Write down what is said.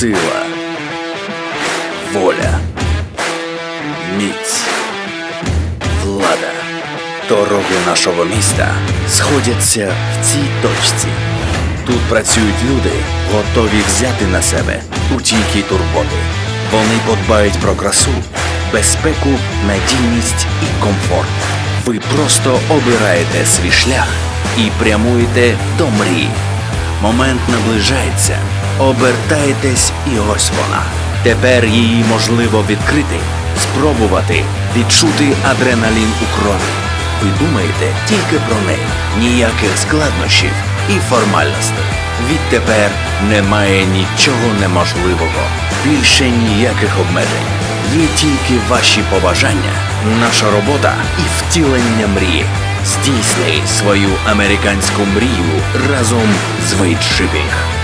сила, воля, міць, влада. Дороги нашого міста сходяться в цій точці. Тут працюють люди, готові взяти на себе будь-які турботи. Вони подбають про красу, безпеку, надійність і комфорт. Ви просто обираєте свій шлях і прямуєте до мрії. Момент наближається. Обертаєтесь, і ось вона. Тепер її можливо відкрити, спробувати, відчути адреналін у крові. Ви думаєте тільки про неї, ніяких складнощів і формальностей. Відтепер немає нічого неможливого, більше ніяких обмежень. Є тільки ваші побажання, наша робота і втілення мрії. Здійсни свою американську мрію разом з Вейджипінг.